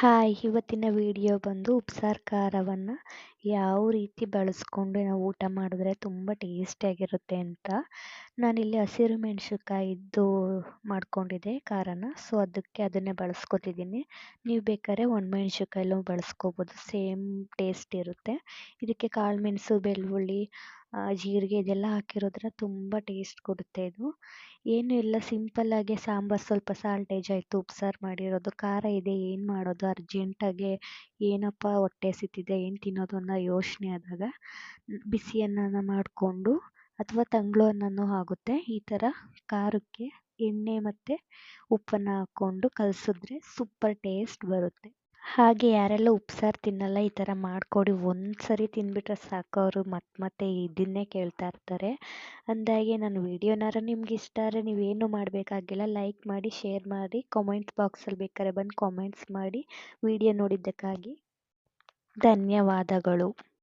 Hi, ಇವತ್ತಿನ video ಬಂದು ಉಪ್ಸಾರ್ ಖಾರವನ್ನು ಯಾವ ರೀತಿ ಬಳಸ್ಕೊಂಡು ನಾವು ಊಟ ಮಾಡಿದ್ರೆ ತುಂಬ ಟೇಸ್ಟಿಯಾಗಿರುತ್ತೆ ಅಂತ. ನಾನಿಲ್ಲಿ ಹಸಿರು ಮೆಣಸಿನ್ಕಾಯಿದ್ದು ಮಾಡ್ಕೊಂಡಿದ್ದೆ ಖಾರನ, ಸೊ ಅದಕ್ಕೆ ಅದನ್ನೇ ಬಳಸ್ಕೊತಿದ್ದೀನಿ. ನೀವು ಬೇಕಾದ್ರೆ ಒಣಮೆಣ್ಸಿನ್ಕಾಯಲ್ಲೂ ಬಳಸ್ಕೋಬೋದು, ಸೇಮ್ ಟೇಸ್ಟ್ ಇರುತ್ತೆ. ಇದಕ್ಕೆ ಕಾಳು ಮೆಣಸು, ಬೆಳ್ಳುಳ್ಳಿ ಜೀರಿಗೆ ಇದೆಲ್ಲ ಹಾಕಿರೋದ್ರಿಂದ ತುಂಬ ಟೇಸ್ಟ್ ಕೊಡುತ್ತೆ ಇದು. ಏನು ಇಲ್ಲ ಸಿಂಪಲ್ಲಾಗೆ ಸಾಂಬಾರು ಸ್ವಲ್ಪ ಸಾಲ್ಟೇಜ್ ಆಯಿತು ಉಪ್ಸಾರು ಮಾಡಿರೋದು, ಖಾರ ಇದೆ, ಏನು ಮಾಡೋದು ಅರ್ಜೆಂಟಾಗಿ ಏನಪ್ಪ ಹೊಟ್ಟೆ ಹಸಿತಿದೆ, ಏನು ತಿನ್ನೋದು ಅನ್ನೋ ಯೋಚನೆ ಆದಾಗ ಬಿಸಿ ಅನ್ನನ ಮಾಡಿಕೊಂಡು ಅಥವಾ ತಂಗ್ಳು ಅನ್ನನೂ ಆಗುತ್ತೆ, ಈ ಥರ ಖಾರಕ್ಕೆ ಎಣ್ಣೆ ಮತ್ತು ಉಪ್ಪನ್ನು ಹಾಕ್ಕೊಂಡು ಕಲಸಿದ್ರೆ ಸೂಪರ್ ಟೇಸ್ಟ್ ಬರುತ್ತೆ. ಹಾಗೆ ಯಾರೆಲ್ಲ ಉಪ್ಸಾರು ತಿನ್ನಲ್ಲ ಈ ಥರ ಮಾಡಿಕೊಡಿ. ಒಂದು ಸರಿ ತಿಂದುಬಿಟ್ರೆ ಸಾಕು ಅವರು ಮತ್ತೆ ಮತ್ತೆ ಇದನ್ನೇ ಕೇಳ್ತಾ ಇರ್ತಾರೆ. ಅಂದಾಗೆ ನನ್ನ ವೀಡಿಯೋನಾರ ನಿಮ್ಗೆ ಇಷ್ಟ ಆದರೆ ನೀವೇನು ಮಾಡಬೇಕಾಗಿಲ್ಲ, ಲೈಕ್ ಮಾಡಿ, ಶೇರ್ ಮಾಡಿ ಕಾಮೆಂಟ್ ಬಾಕ್ಸಲ್ಲಿ ಬೇಕಾದ್ರೆ ಬಂದು ಕಾಮೆಂಟ್ಸ್ ಮಾಡಿ, ವಿಡಿಯೋ ನೋಡಿದ್ದಕ್ಕಾಗಿ ಧನ್ಯವಾದಗಳು.